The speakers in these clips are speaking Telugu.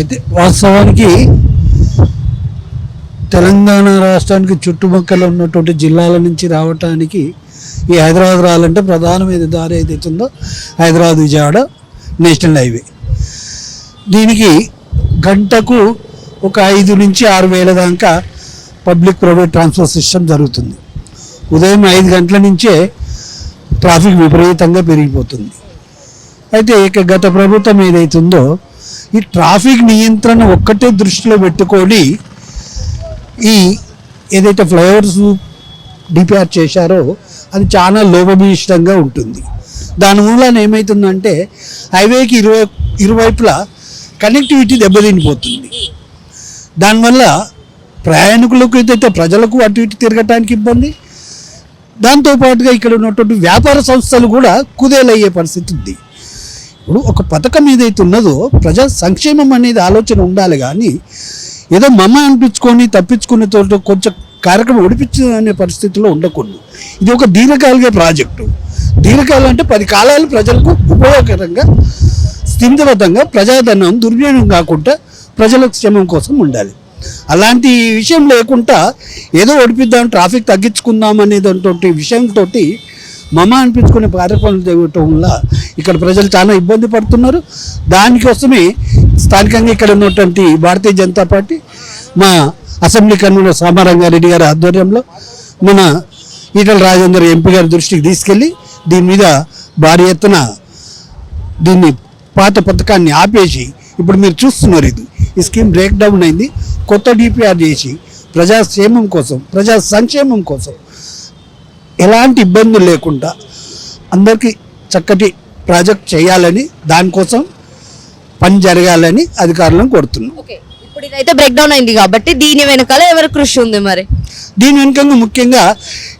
అయితే వాస్తవానికి తెలంగాణ రాష్ట్రానికి చుట్టుపక్కల ఉన్నటువంటి జిల్లాల నుంచి రావటానికి ఈ హైదరాబాద్ రావాలంటే ప్రధానమైన దారి ఏదైతుందో హైదరాబాద్ విజయవాడ నేషనల్ హైవే. దీనికి గంటకు ఒక ఐదు నుంచి ఆరు వేల దాకా పబ్లిక్ ప్రైవేట్ ట్రాన్స్పోర్ట్ సిస్టమ్ జరుగుతుంది. ఉదయం ఐదు గంటల నుంచే ట్రాఫిక్ విపరీతంగా పెరిగిపోతుంది. అయితే ఇక గత ప్రభుత్వం ఏదైతుందో ఈ ట్రాఫిక్ నియంత్రణ ఒక్కటే దృష్టిలో పెట్టుకొని ఈ ఏదైతే ఫ్లైఓవర్స్ డిపిఆర్ చేశారో అది చాలా లోపభీష్టంగా ఉంటుంది. దాని మూలాన ఏమవుతుందంటే హైవేకి ఇరువై ఇరువైపులా కనెక్టివిటీ దెబ్బతినిపోతుంది. దానివల్ల ప్రయాణికులకు ఏదైతే ప్రజలకు అటు ఇటు తిరగటానికి ఇబ్బంది దాంతోపాటుగా ఇక్కడ ఉన్నటువంటి వ్యాపార సంస్థలు కూడా కుదేలయ్యే పరిస్థితి ఉంది. ఇప్పుడు ఒక పథకం ఏదైతే ఉన్నదో ప్రజా సంక్షేమం అనేది ఆలోచన ఉండాలి కానీ ఏదో మమ్మ అనిపించుకొని తప్పించుకునే తోట కొంచెం కార్యక్రమం ఒడిపించే పరిస్థితిలో ఉండకూడదు. ఇది ఒక దీర్ఘకాలిక ప్రాజెక్టు. దీర్ఘకాలం అంటే పది కాలాలు ప్రజలకు ఉపయోగకరంగా స్థిమితబద్ధంగా ప్రజాధనం దుర్వినియోగం కాకుండా ప్రజల క్షేమం కోసం ఉండాలి. అలాంటి విషయం లేకుండా ఏదో ఒడిపిద్దాం ట్రాఫిక్ తగ్గించుకుందాం అనేటువంటి విషయంతో మమ అనిపించుకునే కార్యక్రమాలు చేయటం వల్ల ఇక్కడ ప్రజలు చాలా ఇబ్బంది పడుతున్నారు. దానికోసమే స్థానికంగా ఇక్కడ ఉన్నటువంటి భారతీయ జనతా పార్టీ మా అసెంబ్లీ కన్వీనర్ సామారంగారెడ్డి గారి ఆధ్వర్యంలో మన ఈటల రాజేందర్ ఎంపీ గారి దృష్టికి తీసుకెళ్ళి దీని మీద భారీ ఎత్తున దీన్ని పాత పథకాన్ని ఆపేసి ఇప్పుడు మీరు చూస్తున్నారు ఇది. ఈ స్కీమ్ బ్రేక్ డౌన్ అయింది. కొత్త డిపిఆర్ చేసి ప్రజాక్షేమం కోసం ప్రజా సంక్షేమం కోసం ఎలాంటి ఇబ్బందులు లేకుండా అందరికీ చక్కటి ప్రాజెక్ట్ చేయాలని దానికోసం పని జరగాలని అధికారులను కోరుతున్నాం. ఇప్పుడు ఇదైతే బ్రేక్ డౌన్ అయింది కాబట్టి దీని వెనకాల ఎవరి కృషి ఉంది మరి? దీని వెనుకంగా ముఖ్యంగా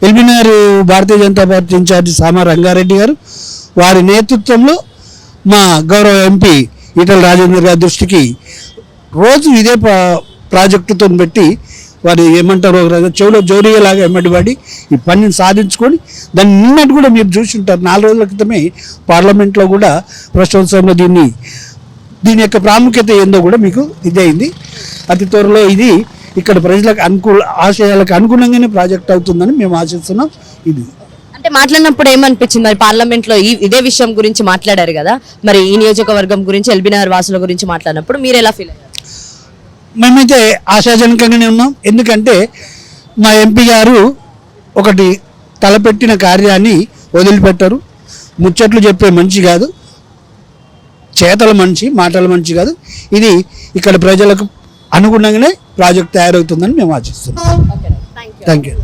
LB Nagar Bharatiya Janata party in charge Sama Ranga Reddy గారు వారి నేతృత్వంలో మా గౌరవ ఎంపీ ఈటల రాజేందర్ గారి దృష్టికి రోజు ఇదే ప్రా- ప్రాజెక్టుతో పెట్టి వారు ఏమంటారు చెవులో జోరీలాగా చెవిలో జోరియలాగా ఎమ్మడిపడి ఈ పనిని సాధించుకొని దాన్ని నిన్నటి కూడా మీరు చూసి ఉంటారు నాలుగు రోజుల క్రితమే పార్లమెంట్లో కూడా ప్రశ్నోత్సవంలో దీన్ని దీని యొక్క ప్రాముఖ్యత ఏందో కూడా మీకు ఇదైంది. అతి త్వరలో ఇది ఇక్కడ ప్రజలకు అనుకూల ఆశయాలకు అనుగుణంగానే ప్రాజెక్ట్ అవుతుందని మేము ఆశిస్తున్నాం. ఇది. అంటే మాట్లాడినప్పుడు ఏమనిపించింది? మరి పార్లమెంట్లో ఈ ఇదే విషయం గురించి మాట్లాడారు కదా. మరి ఈ నియోజకవర్గం గురించి ఎల్బీనగర్ వాసుల గురించి మాట్లాడినప్పుడు మీరు ఎలా ఫీల్ అయ్యారు? మేమైతే ఆశాజనకంగానే ఉన్నాం. ఎందుకంటే మా ఎంపీ గారు ఒకటి తలపెట్టిన కార్యాన్ని వదిలిపెట్టరు. ముచ్చట్లు చెప్పే మనిషి కాదు. చేతల మనిషి మాటల మనిషి కాదు. ఇది ఇక్కడ ప్రజలకు అనుగుణంగానే ప్రాజెక్ట్ తయారవుతుందని మేము ఆశిస్తున్నాం. Thank you